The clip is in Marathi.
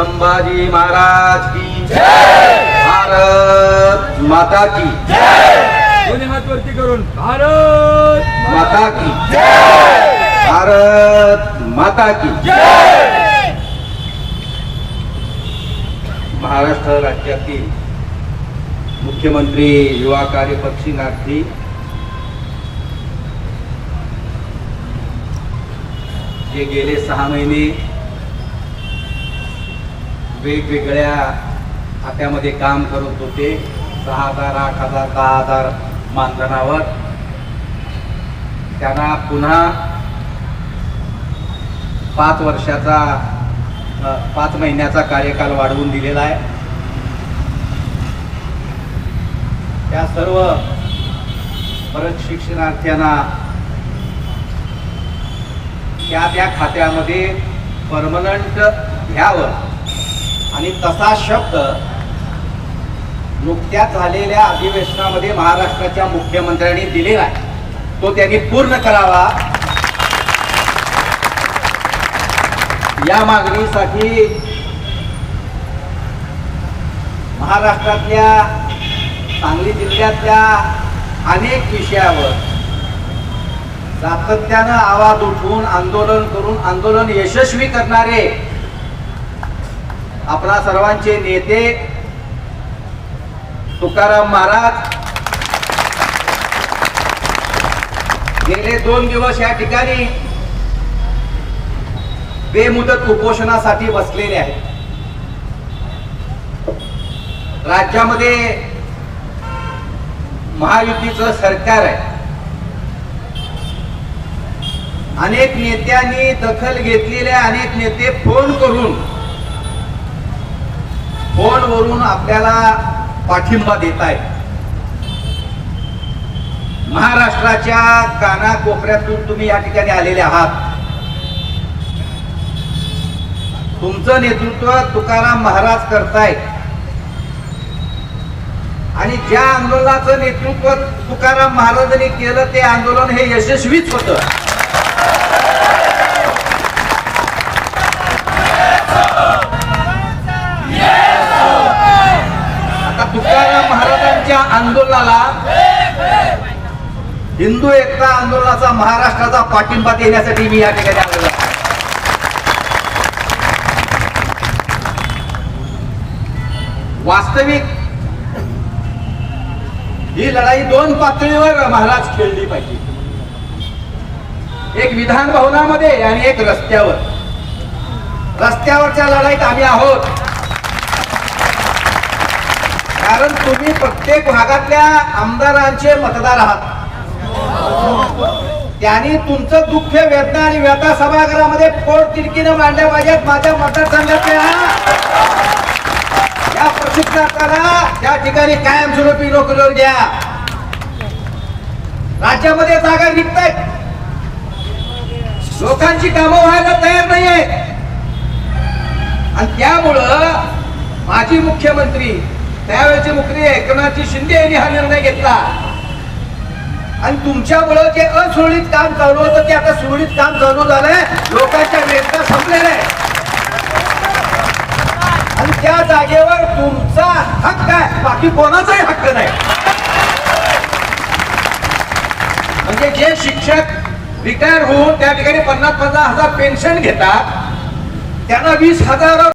संभाजी महाराज की भारत माता की दोन्ही हात वरती करून भारत माता की भारत माता की महाराष्ट्र राज्यातील मुख्यमंत्री युवा कार्य पक्षीनार्थी जे गेले सहा महिने वेगवेगळ्या खात्यामध्ये काम करत होते. सहा हजार आठ हजार दहा हजार मानधनावर. त्यांना पुन्हा पाच वर्षाचा पाच महिन्याचा कार्यकाल वाढवून दिलेला आहे. त्या सर्व परत शिक्षणार्थ्यांना त्या त्या खात्यामध्ये परमनंट घ्यावं. आणि तसा शब्द नुकत्याच झालेल्या अधिवेशनामध्ये महाराष्ट्राच्या मुख्यमंत्र्यांनी दिलेला आहे. तो त्यांनी पूर्ण करावा. या मागणीसाठी महाराष्ट्रातल्या सांगली जिल्ह्यातल्या अनेक विषयावर सातत्यानं आवाज उठवून आंदोलन करून आंदोलन यशस्वी करणारे आपणा सर्वांचे नेते तुकाराम महाराज. गेले दोन दिवस या ठिकाणी बेमुदत उपोषणासाठी बसलेले आहेत. राज्यामध्ये महायुतीचं सरकार आहे. अनेक नेत्यांनी दखल घेतलेले अनेक नेते फोन करून फोनवरून आपल्याला पाठिंबा देत आहे महाराष्ट्राच्या कानाकोपऱ्यातून तुम्ही या ठिकाणी आलेले आहात. तुमचं नेतृत्व तुकाराम महाराज करताय. आणि ज्या आंदोलनाचं नेतृत्व तुकाराम महाराजांनी केलं ते आंदोलन हे यशस्वीच होतं. आंदोलनाला हिंदू एकता आंदोलनाचा महाराष्ट्राचा पाठिंबा देण्यासाठी मी या ठिकाणी आलेलो वास्तविक ही लढाई दोन पातळीवर महाराज खेळली पाहिजे. एक विधान भवनामध्ये आणि एक रस्त्यावर. रस्त्यावरच्या लढाईत आम्ही आहोत. कारण तुम्ही प्रत्येक भागातल्या आमदारांचे मतदार आहात. त्यांनी तुमचं दुःख वेदना आणि व्यथा सभागृहामध्ये पोट तिरकीनं मांडल्या पाहिजेत. माझ्या मतदारसंघातल्या या प्रशिक्षणार्थाला त्या ठिकाणी कायमस्वरूपी नोकरीवर घ्या. राज्यामध्ये जागा निघत आहेत लोकांची कामं व्हायला तयार नाही आहेत आणि त्यामुळं माजी मुख्यमंत्री त्यावेळेचे मुख्यमंत्री एकनाथजी शिंदे यांनी हा निर्णय घेतला. आणि तुमच्यामुळं जे असुरळीत काम चालू होतं ते आता सुरळीत काम चालू झालंय. लोकांच्या वेदना संपलेल्या आहे आणि त्या जागेवर तुमचा हक्क आहे. बाकी कोणाचाही हक्क नाही. म्हणजे जे शिक्षक रिटायर होऊन त्या ठिकाणी पन्नास पन्नास हजार पेन्शन घेतात त्यांना वीस हजार